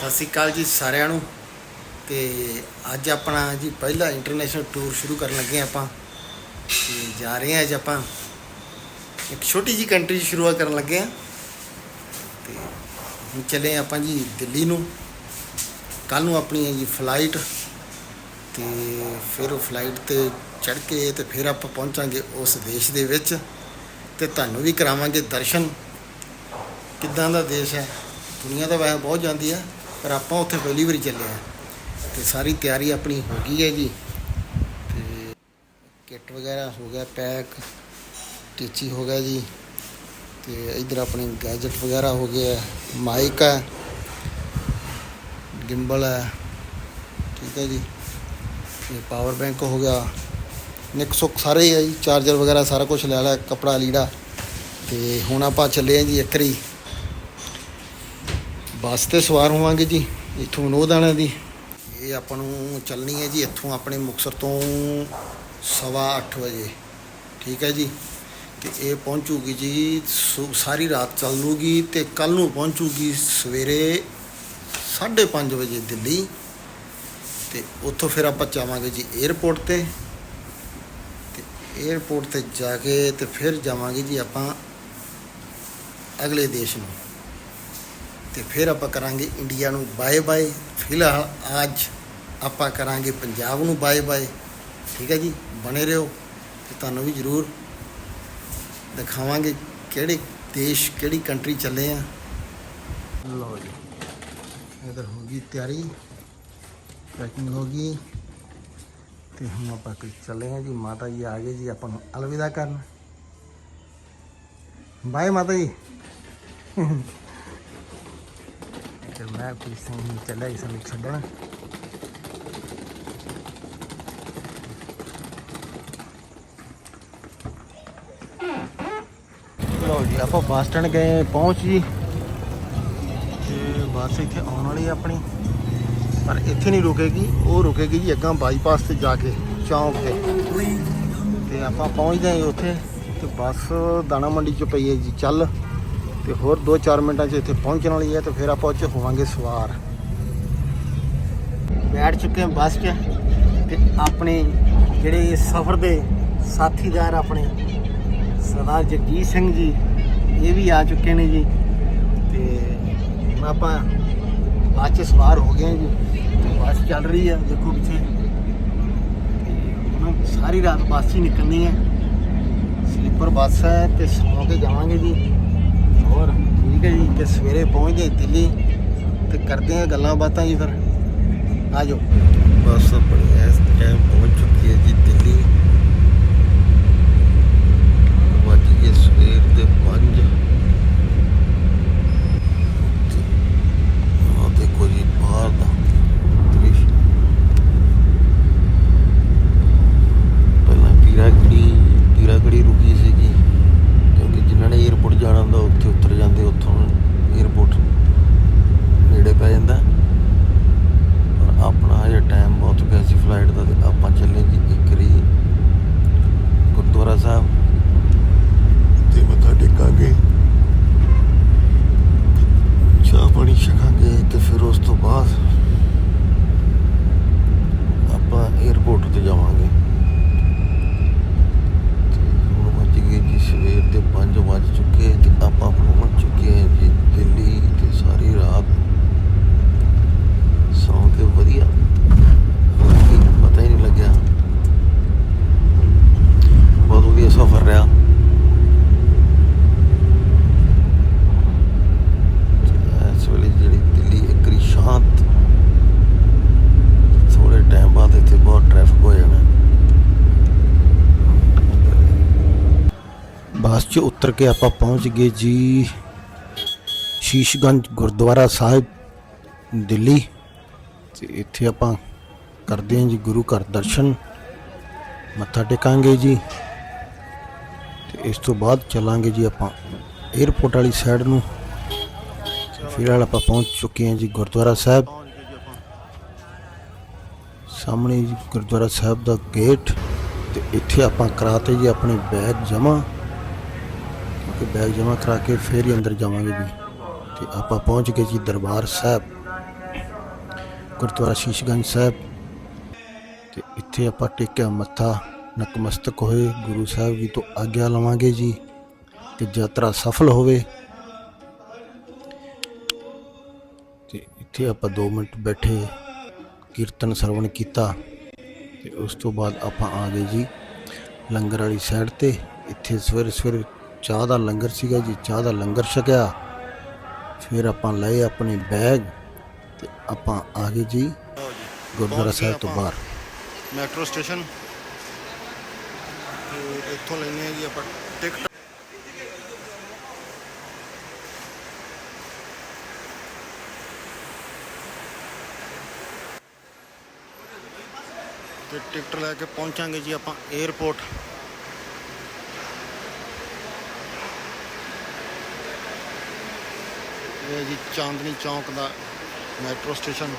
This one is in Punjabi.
ਸਤਿ ਸ਼੍ਰੀ ਅਕਾਲ ਜੀ ਸਾਰਿਆਂ ਨੂੰ। ਤੇ ਅੱਜ ਆਪਣਾ ਜੀ ਪਹਿਲਾ ਇੰਟਰਨੈਸ਼ਨਲ ਟੂਰ ਸ਼ੁਰੂ ਕਰਨ ਲੱਗੇ ਹਾਂ ਆਪਾਂ। ਤੇ ਜਾ ਰਹੇ ਹਾਂ ਅੱਜ ਆਪਾਂ। ਇੱਕ ਛੋਟੀ ਜੀ ਕੰਟਰੀ 'ਚ ਸ਼ੁਰੂਆਤ ਕਰਨ ਲੱਗੇ ਹਾਂ। ਤੇ ਹੁਣ ਚੱਲੇ ਆਪਾਂ ਜੀ ਦਿੱਲੀ ਨੂੰ। ਕੱਲ ਨੂੰ ਆਪਣੀ ਹੈ ਜੀ ਫਲਾਈਟ ਤੇ ਫਿਰ ਉਹ ਫਲਾਈਟ ਤੇ ਚੜ੍ਹ ਕੇ ਤੇ ਫਿਰ ਆਪਾਂ ਪਹੁੰਚਾਂਗੇ ਉਸ ਦੇਸ਼ ਦੇ ਵਿੱਚ। ਤੇ ਤੁਹਾਨੂੰ ਵੀ ਕਰਾਵਾਂਗੇ ਦਰਸ਼ਨ। ਕਿੱਦਾਂ ਦਾ ਦੇਸ਼ ਹੈ? ਦੁਨੀਆ ਤਾਂ ਵੈਸੇ ਬਹੁਤ ਜਾਂਦੀ ਹੈ। ਪਰ ਆਪਾਂ ਉੱਥੇ ਪਹਿਲੀ ਵਾਰੀ ਚੱਲੇ ਆ। ਤੇ ਸਾਰੀ ਤਿਆਰੀ ਆਪਣੀ ਹੋ ਗਈ ਹੈ ਜੀ। ਤੇ ਕਿੱਟ ਵਗੈਰਾ ਹੋ ਗਿਆ ਪੈਕ ਟੀਚੀ ਹੋ ਗਿਆ ਜੀ। ਤੇ ਇਧਰ ਆਪਣੇ ਗੈਜਟ ਵਗੈਰਾ ਹੋ ਗਿਆ ਮਾਈਕ ਹੈ ਗਿੰਬਲ ਹੈ, ਠੀਕ ਹੈ ਜੀ। ਤੇ ਪਾਵਰ ਬੈਂਕ ਹੋ ਗਿਆ। ਨਿਕ ਸੁੱਕ ਸਾਰੇ ਹੀ ਹੈ ਜੀ ਚਾਰਜਰ ਵਗੈਰਾ ਸਾਰਾ ਕੁਝ ਲੈ ਲਿਆ, ਕਪੜਾ ਲੀੜਾ। ਤੇ ਹੁਣ ਆਪਾਂ ਚੱਲੇ ਆ ਜੀ ਇੱਕਰੀ ਬੱਸ ਤੇ ਸਵਾਰ ਹੋਵਾਂਗੇ ਜੀ, ਇੱਥੋਂ ਨੋਦਾਣਾ ਦੀ। ਇਹ ਆਪਾਂ ਨੂੰ ਚੱਲਣੀ ਹੈ ਜੀ, ਇੱਥੋਂ ਆਪਣੇ ਮੁਕਤਸਰ ਤੋਂ ਸਵਾ ਅੱਠ ਵਜੇ। ਠੀਕ ਹੈ ਜੀ? ਤੇ ਇਹ ਪਹੁੰਚੂਗੀ ਜੀ, ਸੁ- ਸਾਰੀ ਰਾਤ ਚੱਲੂਗੀ ਤੇ ਕੱਲ ਨੂੰ ਪਹੁੰਚੂਗੀ ਸਵੇਰੇ 5:30 ਵਜੇ ਦਿੱਲੀ। ਤੇ ਉੱਥੋਂ ਫਿਰ ਆਪਾਂ ਜਾਵਾਂਗੇ ਜੀ 에ਅਰਪੋਰਟ ਤੇ। ਤੇ 에ਅਰਪੋਰਟ ਤੇ ਜਾ ਕੇ ਤੇ ਫਿਰ ਜਾਵਾਂਗੇ ਜੀ ਆਪਾਂ ਅਗਲੇ ਦੇਸ਼ ਨੂੰ। ਤੇ ਫਿਰ ਆਪਾਂ ਕਰਾਂਗੇ ਇੰਡੀਆ ਨੂੰ ਬਾਏ ਬਾਏ। ਫਿਲਹਾਲ ਅੱਜ ਆਪਾਂ ਕਰਾਂਗੇ ਪੰਜਾਬ ਨੂੰ ਬਾਏ ਬਾਏ। ਠੀਕ ਹੈ ਜੀ, ਬਣੇ ਰਹੋ ਤੇ ਤੁਹਾਨੂੰ ਵੀ ਜ਼ਰੂਰ ਦਿਖਾਵਾਂਗੇ ਕਿਹੜੇ ਦੇਸ਼, ਕਿਹੜੀ ਕੰਟਰੀ ਚੱਲੇ ਆ। ਲਓ ਜੀ, ਇਧਰ ਹੋ ਗਈ ਤਿਆਰੀ ਪੈਕਿੰਗ ਹੋ ਗਈ। ਤੇ ਹੁਣ ਆਪਾਂ ਕੋਈ ਚੱਲੇ ਆ ਜੀ, ਮਾਤਾ ਜੀ ਆ ਗਏ ਜੀ, ਆਪਾਂ ਨੂੰ ਅਲਵਿਦਾ ਕਰਨ। ਬਾਏ ਮਾਤਾ ਜੀ। ਮੈਂ ਕੋਈ ਸਿੰਘ ਚੱਲਿਆ ਇਸ ਨੂੰ ਛੱਡਣ। ਲਓ ਜੀ, ਆਪਾਂ ਬੱਸ ਸਟੈਂਡ ਗਏ, ਪਹੁੰਚ ਜੀ। ਤੇ ਬੱਸ ਇੱਥੇ ਆਉਣ ਵਾਲੀ ਹੈ ਆਪਣੀ। ਪਰ ਇੱਥੇ ਨਹੀਂ ਰੁਕੇਗੀ, ਉਹ ਰੁਕੇਗੀ ਜੀ ਅੱਗਾ ਬਾਈਪਾਸ ਤੇ ਜਾ ਕੇ, ਚੌਂਕ ਤੇ। ਤੇ ਆਪਾਂ ਪਹੁੰਚ ਗਏ ਉੱਥੇ, ਤੇ ਬੱਸ ਦਾਣਾ ਮੰਡੀ ਚ ਪਈ ਹੈ ਜੀ, ਚੱਲ। ਤੇ ਹੋਰ 2-4 ਮਿੰਟਾਂ 'ਚ ਇੱਥੇ ਪਹੁੰਚਣ ਵਾਲੀ ਹੈ ਤੇ ਫਿਰ ਆਪਾਂ ਉੱਥੇ ਹੋਵਾਂਗੇ ਸਵਾਰ। ਬੈਠ ਚੁੱਕੇ ਹਾਂ ਬੱਸ 'ਚ ਤੇ ਆਪਣੇ ਜਿਹੜੇ ਸਫ਼ਰ ਦੇ ਸਾਥੀਦਾਰ ਆਪਣੇ ਸਰਦਾਰ ਜਗਜੀਤ ਸਿੰਘ ਜੀ, ਇਹ ਵੀ ਆ ਚੁੱਕੇ ਨੇ ਜੀ। ਤੇ ਹੁਣ ਆਪਾਂ ਬੱਸ 'ਚ ਸਵਾਰ ਹੋ ਗਏ ਹਾਂ ਜੀ। ਤੇ ਬੱਸ ਚੱਲ ਰਹੀ ਹੈ ਦੇਖੋ ਪਿੱਛੇ। ਤੇ ਹੁਣ ਸਾਰੀ ਰਾਤ ਬੱਸ 'ਚ ਹੀ ਨਿਕਲਣੀ ਹੈ। ਸਲੀਪਰ ਬੱਸ ਹੈ ਤੇ ਸੌ ਕੇ ਜਾਵਾਂਗੇ ਜੀ। ਹੋਰ? ਠੀਕ ਹੈ ਜੀ ਤੇ ਸਵੇਰੇ ਪਹੁੰਚਦੇ ਦਿੱਲੀ ਤੇ ਕਰਦੇ ਆ ਗੱਲਾਂ ਬਾਤਾਂ ਜੀ ਫਿਰ। ਆ ਜਾਓ। ਬੱਸ ਆਪਣੀ ਇਸ ਟਾਈਮ ਪਹੁੰਚ ਚੁੱਕੀ ਹੈ ਜੀ ਦਿੱਲੀ। ਵੱਜ ਗਏ ਸਵੇਰ ਦੇ 5 ਬੱਸ 'ਚ ਉਤਰ ਕੇ ਆਪਾਂ ਪਹੁੰਚ ਗਏ ਜੀ ਸ਼ੀਸ਼ਗੰਜ ਗੁਰਦੁਆਰਾ ਸਾਹਿਬ, ਦਿੱਲੀ। ਤੇ ਇੱਥੇ ਆਪਾਂ ਕਰਦੇ ਹਾਂ ਜੀ ਗੁਰੂ ਘਰ ਦਰਸ਼ਨ। ਮੱਥਾ ਟੇਕਾਂਗੇ ਜੀ। ਤੇ ਇਸ ਤੋਂ ਬਾਅਦ ਚੱਲਾਂਗੇ ਜੀ ਆਪਾਂ 에ਅਰਪੋਰਟ ਵਾਲੀ ਸਾਈਡ ਨੂੰ। ਫਿਲਹਾਲ ਆਪਾਂ ਪਹੁੰਚ ਚੁੱਕੇ ਹਾਂ ਜੀ ਗੁਰਦੁਆਰਾ ਸਾਹਿਬ। ਸਾਹਮਣੇ ਜੀ ਗੁਰਦੁਆਰਾ ਸਾਹਿਬ ਦਾ ਗੇਟ ਤੇ ਇੱਥੇ ਆਪਾਂ ਕਰਾਤੇ ਜੀ ਆਪਣੇ ਬੈਗ ਜਮ੍ਹਾਂ। ਕਿਉਂਕਿ ਬੈਗ ਜਮ੍ਹਾਂ ਕਰਾ ਕੇ ਫੇਰ ਹੀ ਅੰਦਰ ਜਾਵਾਂਗੇ ਜੀ। ਤੇ ਆਪਾਂ ਪਹੁੰਚ ਗਏ ਜੀ ਦਰਬਾਰ ਸਾਹਿਬ, ਗੁਰਦੁਆਰਾ ਸ਼ੀਸ਼ਗੰਜ ਸਾਹਿਬ। ਤੇ ਇੱਥੇ ਆਪਾਂ ਟੇਕਿਆ ਮੱਥਾ, ਨਤਮਸਤਕ ਹੋਏ, ਗੁਰੂ ਸਾਹਿਬ ਜੀ ਤੋਂ ਆਗਿਆ ਲਵਾਂਗੇ ਜੀ ਕਿ ਯਾਤਰਾ ਸਫਲ ਹੋਵੇ। ਤੇ ਇੱਥੇ ਆਪਾਂ 2 ਮਿੰਟ ਬੈਠੇ, ਕੀਰਤਨ ਸਰਵਣ ਕੀਤਾ, ਤੇ ਉਸ ਤੋਂ ਬਾਅਦ ਆਪਾਂ ਆ ਗਏ ਜੀ ਲੰਗਰ ਵਾਲੀ ਸਾਈਡ ਤੇ। ਇੱਥੇ ਸਵੇਰੇ ਸਵੇਰੇ ਚਾਹ ਦਾ ਲੰਗਰ ਸੀਗਾ ਜੀ, ਚਾਹ ਦਾ ਲੰਗਰ ਛਕਿਆ। ਫਿਰ ਆਪਾਂ ਲਏ ਆਪਣੇ ਬੈਗ ਤੇ ਆਪਾਂ ਆ ਗਏ ਜੀ ਗੁਰਦੁਆਰਾ ਸਾਹਿਬ ਤੋਂ ਬਾਹਰ। Metro station. ਤੇ ਇੱਥੋਂ ਲੈਣੇ ਆ ਜੀ ਆਪਾਂ ਟਿਕਟ। ਤੇ ਟਿਕਟ ਲੈ ਕੇ ਪਹੁੰਚਾਂਗੇ ਜੀ ਆਪਾਂ 에어ਪੋਰਟ ਇਹ ਜੀ ਚਾਂਦਨੀ ਚੌਂਕ ਦਾ ਮੈਟਰੋ ਸਟੇਸ਼ਨ।